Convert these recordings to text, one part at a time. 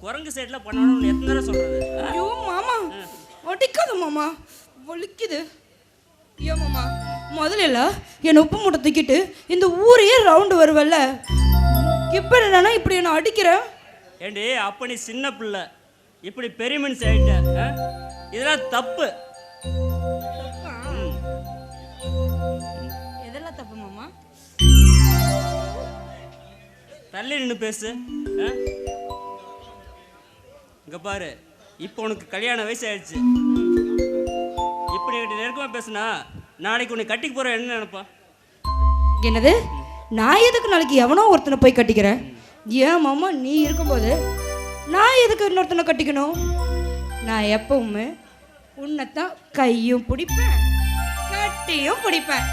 குரங்கு சைடில் பண்ணணும்னு எத்தனை தடவை சொல்கிறது ஐயோ மாமா. அடிக்காத மாமா. வலிக்குது. ஐயோ மாமா. முதல்ல எல்லாம் என் உப்பு மூட்டை தூக்கிட்டு இந்த ஊரையே ரவுண்டு வருவல்ல? இப்போ என்னன்னா இப்படி என்ன அடிக்கிற? ஏண்டி அப்ப நீ சின்ன பிள்ளை. இப்படி பெரிய மனுஷன் ஆயிட்ட ஆ? இதெல்லாம் தப்பு. எதெல்லாம் தப்பு மாமா? தள்ளி நின்று பேசு? இங்க பாரு இப்போ உனக்கு கல்யாண வயசு ஆயிடுச்சு. இப்படி என்கிட்ட நெருக்கமாக பேசுனா நாளைக்கு உன்னை கட்டிக்கு போற என்ன நினைப்பா? என்னது? நான் எதுக்கு நாளைக்கு எவனோ ஒருத்தனை போய் கட்டிக்கிறேன்? ஏன் மாமா நீ இருக்கும்போது நான் எதுக்கு இன்னொருத்தனை கட்டிக்கணும்? நான் எப்பவுமே உன்னைத்தான் கையும் பிடிப்பேன் கட்டியும் பிடிப்பேன்.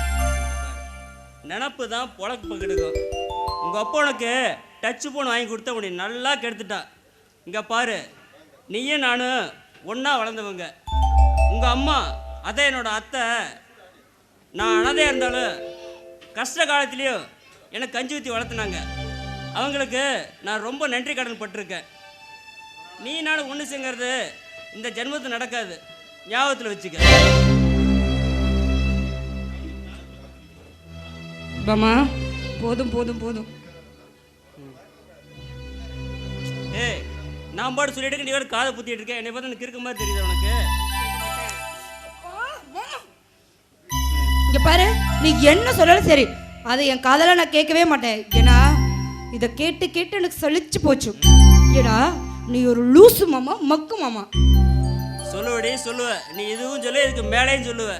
நினப்பு தான் பொழப்பு கெடுக்கும் உங்கள் அப்பா உனக்கு டச் ஃபோன் வாங்கி கொடுத்த உன்னை நல்லா கெடுத்துட்டான் இங்கே பாரு நீயும் நானும் ஒன்றா வளர்ந்தவங்க. உங்கள் அம்மா அதை என்னோட அத்தை. நான் அனதையாக இருந்தாலும் கஷ்ட காலத்துலேயும் எனக்கு கஞ்சி ஊற்றி வளர்த்துனாங்க. அவங்களுக்கு நான் ரொம்ப நன்றி கடன் பட்டிருக்கேன். நீ நானும் ஒன்று சேர்ங்கிறது இந்த ஜென்மத்தில் நடக்காது. ஞாபகத்தில் வச்சுக்க. பாமா போதும் போதும் போதும். நான் பாட்டு சொல்லிட்டு நீ வேறு காதை புத்திட்டு இருக்கேன் என்னை பார்த்து எனக்கு இருக்க மாதிரி தெரியுது உனக்கு? இங்க பாரு நீ என்ன சொன்னாலும் சரி. அதை என் காதல நான் கேட்கவே மாட்டேன். ஏன்னா இதை கேட்டு கேட்டு எனக்கு சலிச்சு போச்சு. ஏன்னா நீ ஒரு லூசு மாமா மக்கு மாமா. சொல்லுவடி சொல்லுவ. நீ இதுவும் சொல்லு இதுக்கு மேலேயும் சொல்லுவ.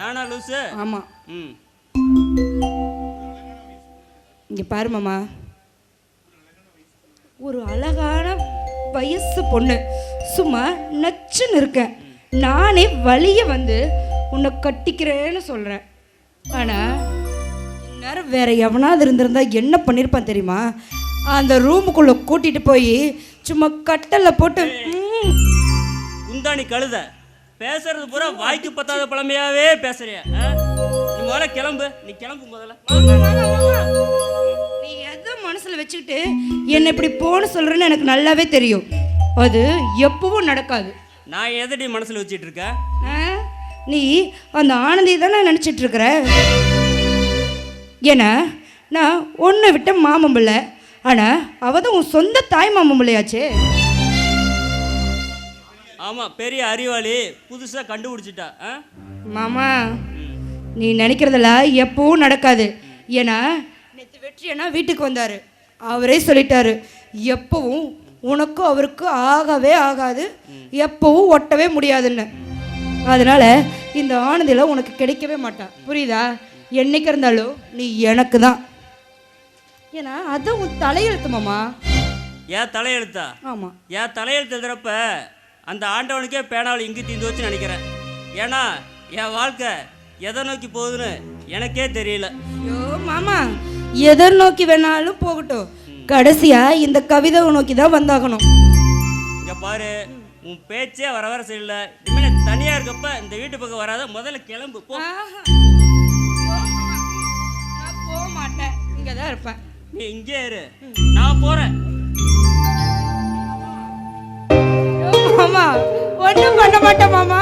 நானா லூசு? ஆமா. ம். இங்க பாரு மாமா. ஒரு அழகான வயசு பொண்ணு. சும்மா நச்சுன்னு இருக்கேன். நானே வழிய வந்து உன்னை கட்டிக்கிறேன்னு சொல்கிறேன் ஆனால் இந்நேரம் வேற எவனாவது இருந்திருந்தா என்ன பண்ணியிருப்பான் தெரியுமா? அந்த ரூமுக்குள்ளே கூட்டிகிட்டு போய் சும்மா கட்டலில் போட்டு குந்தாணி கழுத. பேசுறது பூரா வாய்க்கு பத்தாத பழமையாவே பேசுறியா நீ முதல்ல கிளம்பு. நீ கிளம்பு முதல்ல. மனசுல வச்சுக்கிட்டு என்னை இப்படி போன சொல்றேன்னு எனக்கு நல்லாவே தெரியும். அது எப்பவும் நடக்காது. நான் எதடி மனசுல வச்சிட்டு இருக்க? ஆ? நீ அந்த ஆனந்தி தானே நினச்சிட்டு இருக்கிற? ஏன்னா நான் ஒன்றை விட்ட மாமன் பிள்ளை. ஆனால் அவ தான் உன் சொந்த தாய் மாமன் பிள்ளையாச்சே. ஆமா பெரிய அறிவாளி புதுசா கண்டுபிடிச்சிட்டா? மாமா நீ நினைக்கிறதெல்லாம் எப்பவும் நடக்காது. ஏன்னா வெற்றி அண்ணா வீட்டுக்கு வந்தார். அவரே சொல்லிட்டாரு எப்பவும் உனக்கும் அவருக்கும் ஆகவே ஆகாது. எப்பவும் ஒட்டவே முடியாதுன்னு. அதனால இந்த ஆனந்தியில் உனக்கு கிடைக்கவே மாட்டான் புரியுதா? என்னைக்கு இருந்தாலும் நீ எனக்கு தான் ஏன்னா அது உன் தலையெழுத்து மாமா. ஏன் தலையெழுத்தா? ஆமாம் என் தலையெழுத்து எழுதுறப்ப அந்த ஆண்டவனுக்கே பேனாவில் இங்கு தீந்து வச்சு நினைக்கிறேன். ஏன்னா என் வாழ்க்கை எதை நோக்கி போகுதுன்னு எனக்கே தெரியல. ஐயோ மாமா. எதை நோக்கி வேணாலும் போகட்டும். கடைசியா இந்த கவிதை நோக்கி தான் வந்தாகணும். இங்க பாரு உன் பேச்சே வர வர சரியில்லை. இனிமேல் தனியா இருக்கப்ப இந்த வீட்டு பக்கம் வராத முதல்ல கிளம்பு போ. நான் போக மாட்டேன் இங்கே தான் இருப்பேன். நீ இங்கே இரு. நான் போறேன். மாமா. ஒன்றும் பண்ண மாட்டேன் மாமா.